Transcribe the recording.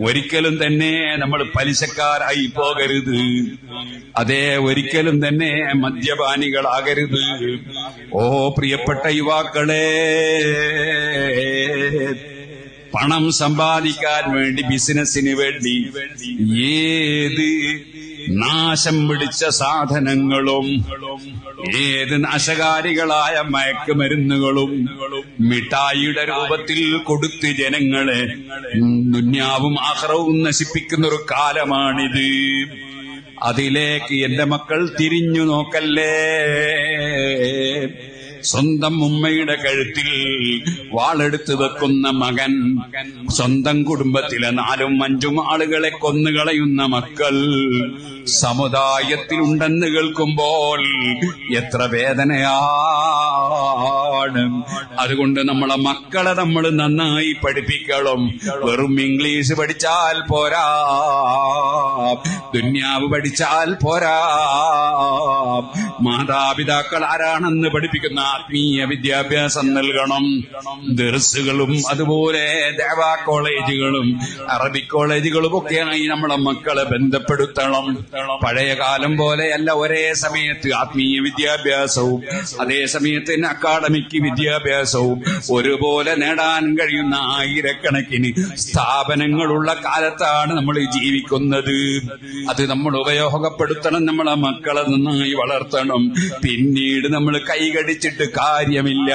ഒരിക്കലും തന്നെ നമ്മൾ പലിശക്കാരായി പോകരുത്. അതേ ഒരിക്കലും തന്നെ മദ്യപാനികളാകരുത്. ഓ പ്രിയപ്പെട്ട യുവാക്കളെ പണം സമ്പാദിക്കാൻ വേണ്ടി ബിസിനസിന് വേണ്ടി ഏത് നാശം പിടിച്ച സാധനങ്ങളും ഏത് നാശകാരികളായ മയക്കുമരുന്നുകളും മിഠായിയുടെ രൂപത്തിൽ കൊടുത്ത് ജനങ്ങളെ ദുന്യാവും ആഹ്റവും നശിപ്പിക്കുന്ന ഒരു കാലമാണിത്. അതിലേക്ക് എന്റെ മക്കൾ തിരിഞ്ഞു നോക്കല്ലേ? സ്വന്തം ഉമ്മയുടെ കഴുത്തിൽ വാളെടുത്ത് വെക്കുന്ന മകൻ സ്വന്തം കുടുംബത്തിലെ നാലും അഞ്ചും ആളുകളെ കൊന്നുകളയുന്ന മക്കൾ സമുദായത്തിലുണ്ടെന്ന് കേൾക്കുമ്പോൾ എത്ര വേദനയാണ്. അതുകൊണ്ട് നമ്മളെ മക്കളെ നമ്മൾ നന്നായി പഠിപ്പിക്കണം. വെറും ഇംഗ്ലീഷ് പഠിച്ചാൽ പോരാ. ദുന്യാവ് പഠിച്ചാൽ പോരാ. മാതാപിതാക്കൾ ആരാണെന്ന് പഠിപ്പിക്കുന്ന ആത്മീയ വിദ്യാഭ്യാസം നൽകണം. ദർസുകളും അതുപോലെ ദേവാ കോളേജുകളും അറബിക് കോളേജുകളും ഒക്കെയായി നമ്മളെ മക്കളെ ബന്ധപ്പെടുത്തണം. പഴയ കാലം പോലെയല്ല ഒരേ സമയത്ത് ആത്മീയ വിദ്യാഭ്യാസവും അതേ സമയത്ത് തന്നെ അക്കാഡമിക് വിദ്യാഭ്യാസവും. ഒരുപോലെ നേടാൻ കഴിയുന്ന ആയിരക്കണക്കിന് സ്ഥാപനങ്ങളുള്ള കാലത്താണ് നമ്മൾ ജീവിക്കുന്നത്. അത് നമ്മൾ ഉപയോഗപ്പെടുത്തണം നമ്മളെ മക്കളെ നന്നായി വളർത്തണം. പിന്നീട് നമ്മൾ കൈകടിച്ചിട്ട് കാര്യമില്ല.